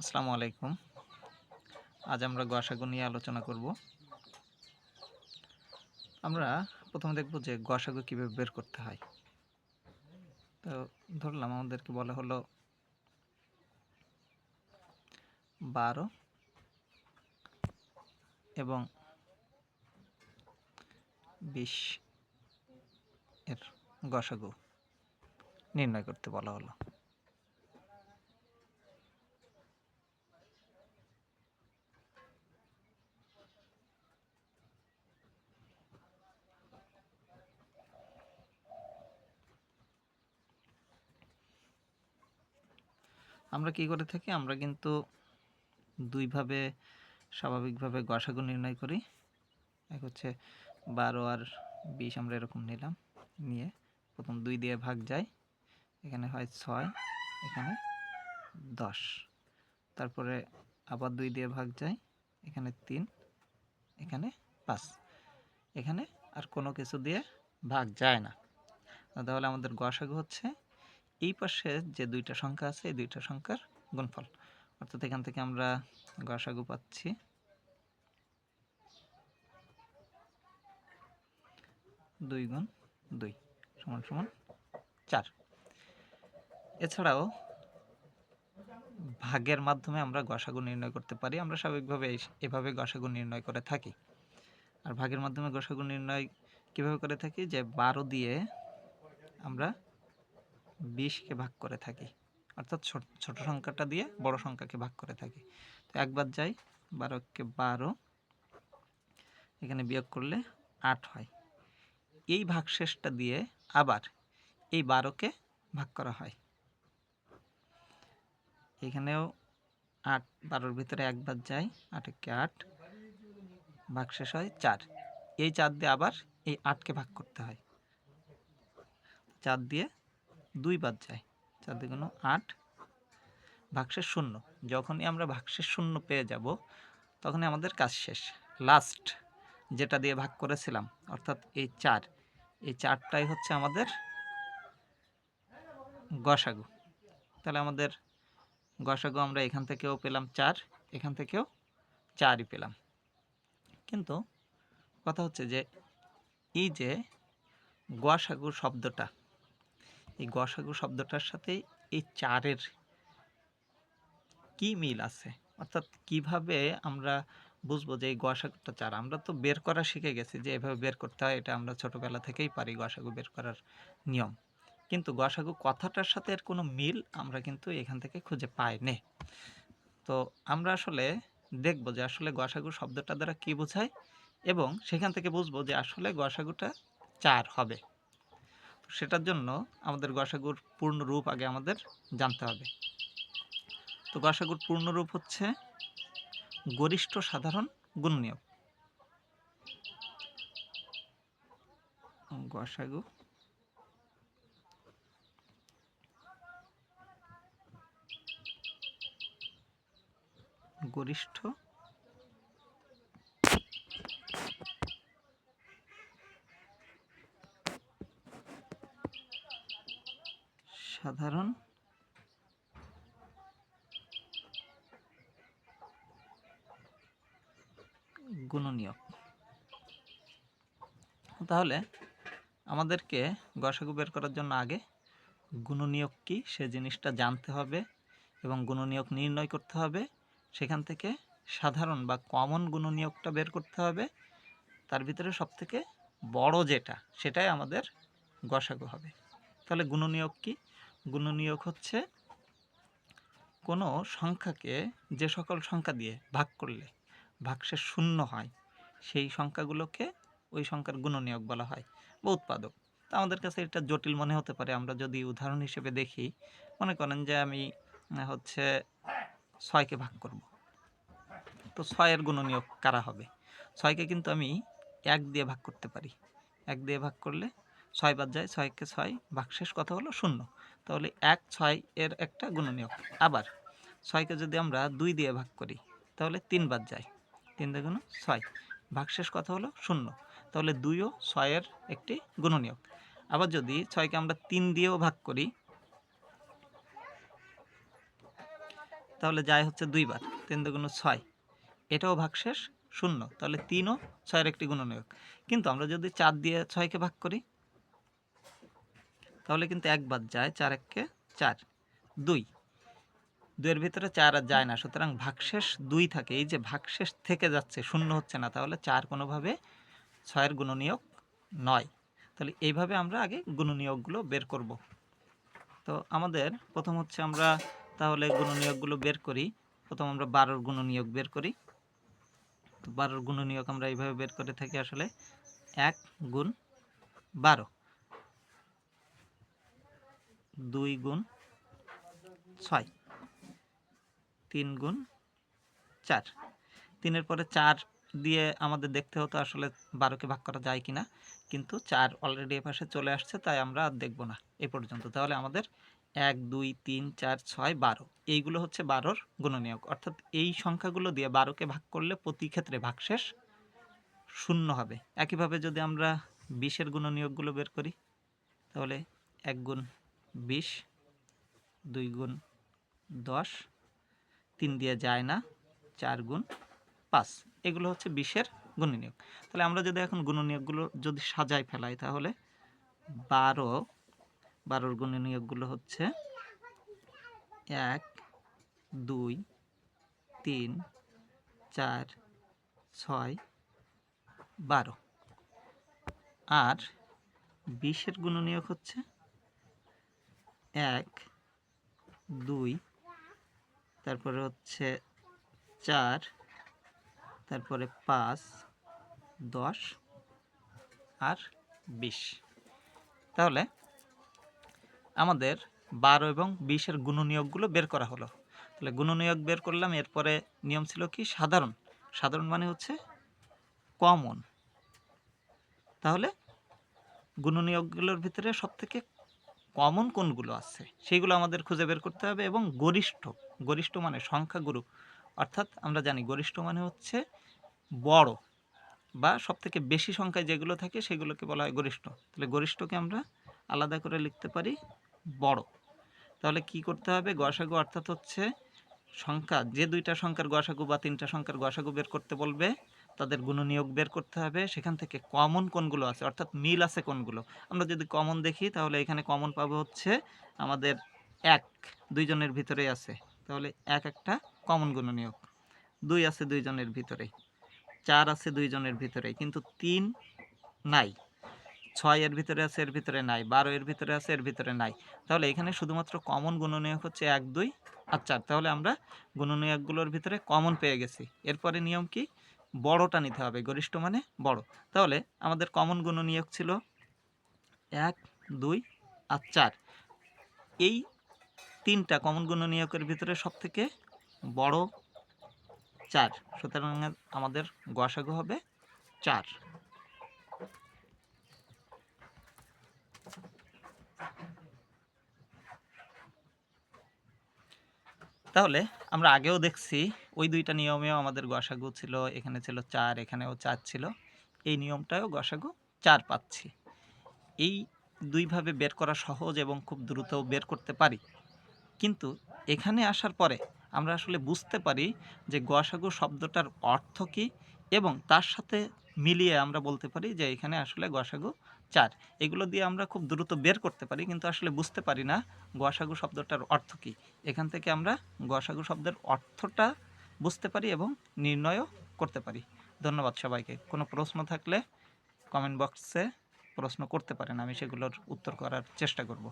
আসসালামু আলাইকুম। আজ আমরা গসাগু নিয়ে আলোচনা করব। আমরা প্রথমে দেখব যে গসাগু কীভাবে বের করতে হয়। তো ধরলাম, আমাদেরকে বলা হলো বারো এবং বিশ এর গসাগু নির্ণয় করতে বলা হলো। আমরা কি করে থাকি? আমরা কিন্তু দুইভাবে স্বাভাবিকভাবে গসাগু নির্ণয় করি। এক হচ্ছে বারো আর বিশ আমরা এরকম নিলাম, নিয়ে প্রথম দুই দিয়ে ভাগ যায়। এখানে হয় ছয়, এখানে দশ। তারপরে আবার দুই দিয়ে ভাগ যায়, এখানে তিন, এখানে পাঁচ। এখানে আর কোনো কিছু দিয়ে ভাগ যায় না। তাহলে আমাদের গসাগু হচ্ছে এই পাশে যে দুইটা সংখ্যা আছে, এই দুইটা সংখ্যার গুণফল। অর্থাৎ এখান থেকে আমরা গসাগু পাচ্ছি। দুই গুণ দুই সমান সমান চার। এছাড়াও ভাগের মাধ্যমে আমরা গসাগু নির্ণয় করতে পারি। আমরা স্বাভাবিকভাবে এভাবে গসাগু নির্ণয় করে থাকি। আর ভাগের মাধ্যমে গসাগু নির্ণয় কীভাবে করে থাকি? যে বারো দিয়ে আমরা বিশকে ভাগ করে থাকি। অর্থাৎ ছোট সংখ্যাটা দিয়ে বড় সংখ্যাকে ভাগ করে থাকি। তো একবার যাই, বারোকে বারো, এখানে বিয়োগ করলে আট হয়। এই ভাগশেষটা দিয়ে আবার এই বারোকে ভাগ করা হয়। এখানেও আট, বারোর ভিতরে একবার যাই, আটকে আট, ভাগশেষ হয় চার। এই চার দিয়ে আবার এই আটকে ভাগ করতে হয়। চার দিয়ে দুই বাদ যায়। চার দ্বিগুণ আট ভাগশেষ শূন্য। যখনই আমরা ভাগশেষ শূন্য পেয়ে যাব, তখনই আমাদের কাজ শেষ। লাস্ট যেটা দিয়ে ভাগ করেছিলাম, অর্থাৎ এই চার, এই চারটাই হচ্ছে আমাদের গসাগু। তাহলে আমাদের গসাগু আমরা এখান থেকেও পেলাম চার, এখান থেকেও চারই পেলাম। কিন্তু কথা হচ্ছে যে, এই যে গসাগু শব্দটা এই গসাগু শব্দটার সাথে এই চারের কি মিল আছে? অর্থাৎ কীভাবে আমরা বুঝব যে এই গসাগুটা চার? আমরা তো বের করা শিখে গেছি যে এভাবে বের করতে হয়, এটা আমরা ছোটবেলা থেকেই পারি গসাগু বের করার নিয়ম। কিন্তু গসাগু কথাটার সাথে এর কোনো মিল আমরা কিন্তু এখান থেকে খুঁজে পাই নে তো আমরা আসলে দেখব যে আসলে গসাগু শব্দটা দ্বারা কি বোঝায় এবং সেখান থেকে বুঝব যে আসলে গসাগুটা চার হবে। সেটার জন্য আমাদের গসাগুর পূর্ণ রূপ আগে আমাদের জানতে হবে। তো গসাগুর পূর্ণ রূপ হচ্ছে গরিষ্ঠ সাধারণ গুণনীয়ক গসাগু গরিষ্ঠ সাধারণ। গুণনীয়ক। তাহলে আমাদেরকে গসাগু বের করার জন্য আগে গুণনীয়ক কি, সে জিনিসটা জানতে হবে এবং গুণনীয়ক নির্ণয় করতে হবে। সেখান থেকে সাধারণ বা কমন গুণনীয়কটা বের করতে হবে। তার ভিতরে সবথেকে বড় যেটা, সেটাই আমাদের গসাগু হবে। তাহলে গুণনীয়ক কি? গুণনীয়ক হচ্ছে কোনো সংখ্যাকে যে সকল সংখ্যা দিয়ে ভাগ করলে ভাগশেষ শূন্য হয়, সেই সংখ্যাগুলোকে ওই সংখ্যার গুণনীয়ক বলা হয় বা উৎপাদক। তা আমাদের কাছে এটা জটিল মনে হতে পারে। আমরা যদি উদাহরণ হিসেবে দেখি, মনে করেন যে আমি হচ্ছে ছয়কে ভাগ করব। তো ছয়ের গুণনীয়ক কারা হবে? ছয়কে কিন্তু আমি এক দিয়ে ভাগ করতে পারি। এক দিয়ে ভাগ করলে ছয় বাদ যায়, ছয়কে ছয় ভাগশেষ কত হলো শূন্য। তাহলে এক, ছয় এর একটা গুণনীয়ক। আবার ছয়কে যদি আমরা দুই দিয়ে ভাগ করি, তাহলে তিন বাদ যায়। তিন দুগুণ ছয় ভাগশেষ কত হলো শূন্য। তাহলে দুইও ছয়ের একটি গুণনীয়ক। আবার যদি ছয়কে আমরা তিন দিয়েও ভাগ করি, তাহলে যায় হচ্ছে দুইবার তিন দুগুণ ছয়। এটাও ভাগশেষ শূন্য। তাহলে তিনও ছয়ের একটি গুণনীয়ক। কিন্তু আমরা যদি চার দিয়ে ছয়কে ভাগ করি তাহলে কিন্তু একবার যায় চার এককে চার। দুই। দুইয়ের ভিতরে চার আর যায় না, সুতরাং ভাগশেষ দুই থাকে। এই যে ভাগশেষ থেকে যাচ্ছে, শূন্য হচ্ছে না, তাহলে চার কোনোভাবে ছয়ের গুণনীয়ক নয়। তাহলে এইভাবে আমরা আগে গুণনীয়কগুলো বের করব। তো আমাদের প্রথম হচ্ছে আমরা তাহলে গুণনীয়কগুলো বের করি। প্রথম আমরা বারোর গুণনীয়ক বের করি। বারোর গুণনীয়ক আমরা এইভাবে বের করে থাকি আসলে এক গুণ বারো। দুই গুণ ছয়। তিন গুণ চার। তিনের পরে চার দিয়ে আমাদের দেখতে হতো আসলে বারোকে ভাগ করা যায় কিনা, কিন্তু চার অলরেডি এ পাশে চলে আসছে, তাই আমরা আর দেখব না এ পর্যন্ত। তাহলে আমাদের এক, দুই, তিন, চার, ছয়, বারো, এইগুলো হচ্ছে বারোর গুণনীয়ক। অর্থাৎ এই সংখ্যাগুলো দিয়ে বারোকে ভাগ করলে প্রতি ক্ষেত্রে ভাগশেষ শূন্য হবে। একইভাবে যদি আমরা বিশের গুণনীয়কগুলো বের করি, তাহলে এক গুণ বিশ, দুই গুণ দশ, তিন দিয়ে যায় না, চার গুণ পাঁচ। এগুলো হচ্ছে বিশের গুণনীয়ক। তাহলে আমরা যদি এখন গুণনীয়কগুলো যদি সাজাই ফেলাই তাহলে বারো, বারোর গুণনীয়কগুলো হচ্ছে এক, দুই, তিন, চার, ছয়, বারো। আর বিশের গুণনীয়ক হচ্ছে এক, দুই, তারপরে হচ্ছে চার, তারপরে পাঁচ, দশ আর বিশ। তাহলে আমাদের বারো এবং বিশের গুণনীয়কগুলো বের করা হলো। তাহলে গুণনীয়ক বের করলাম, এরপরে নিয়ম ছিল কি? সাধারণ। সাধারণ মানে হচ্ছে কমন। তাহলে গুণনীয়কগুলোর ভিতরে সবথেকে কমন কোনগুলো আছে? সেইগুলো আমাদের খুঁজে বের করতে হবে এবং গরিষ্ঠ গরিষ্ঠ মানে সংখ্যাগুরু। অর্থাৎ আমরা জানি গরিষ্ঠ মানে হচ্ছে বড় বা সবথেকে বেশি সংখ্যায় যেগুলো থাকে সেগুলোকে বলা হয় গরিষ্ঠ। তাহলে গরিষ্ঠকে আমরা আলাদা করে লিখতে পারি বড়। তাহলে কি করতে হবে? গসাগু অর্থাৎ হচ্ছে সংখ্যা। যে দুইটা সংখ্যার গসাগু বা তিনটা সংখ্যার গসাগু বের করতে বলবে তাদের গুণনীয়ক বের করতে হবে। সেখান থেকে কমন কোনগুলো আছে? অর্থাৎ মিল আছে কোনগুলো? আমরা যদি কমন দেখি, তাহলে এখানে কমন পাবো হচ্ছে আমাদের এক। দুইজনের ভিতরেই আছে। তাহলে এক একটা কমন গুণনীয়ক দুই আছে দুইজনের ভিতরে চার আছে দুইজনের ভিতরে কিন্তু তিন নাই। ছয় এর ভিতরে আছে, এর ভিতরে নাই। বারো এর ভিতরে আছে, এর ভিতরে নাই। তাহলে এখানে শুধুমাত্র কমন গুণনীয়ক হচ্ছে এক, দুই আর চার। তাহলে আমরা গুণনীয়কগুলোর ভিতরে কমন পেয়ে গেছি। এরপরে নিয়ম কি? বড়টা নিতে হবে, গরিষ্ঠ মানে বড়। তাহলে আমাদের কমন গুণনীয়ক ছিল এক, দুই আর চার। এই তিনটা কমন গুণনীয়কের ভিতরে সব থেকে বড় চার। সুতরাং আমাদের গসাগু হবে চার। তাহলে আমরা আগেও দেখছি ওই দুইটা নিয়মেও আমাদের গসাগু ছিল, এখানে ছিল চার, এখানেও চার ছিল। এই নিয়মটাও গসাগু চার পাচ্ছি। এই দুইভাবে বের করা সহজ এবং খুব দ্রুত বের করতে পারি। কিন্তু এখানে আসার পরে আমরা আসলে বুঝতে পারি যে গসাগু শব্দটার অর্থ কী এবং তার সাথে মিলিয়ে আমরা বলতে পারি যে এখানে আসলে গসাগু চার। এগুলো দিয়ে আমরা খুব দ্রুত বের করতে পারি, কিন্তু আসলে বুঝতে পারি না গোয়াসাগু শব্দটার অর্থ কী। এখান থেকে আমরা গোয়াসাগু শব্দের অর্থটা বুঝতে পারি এবং নির্ণয়ও করতে পারি। ধন্যবাদ সবাইকে। কোনো প্রশ্ন থাকলে কমেন্ট বক্সে প্রশ্ন করতে পারেন, আমি সেগুলোর উত্তর করার চেষ্টা করব।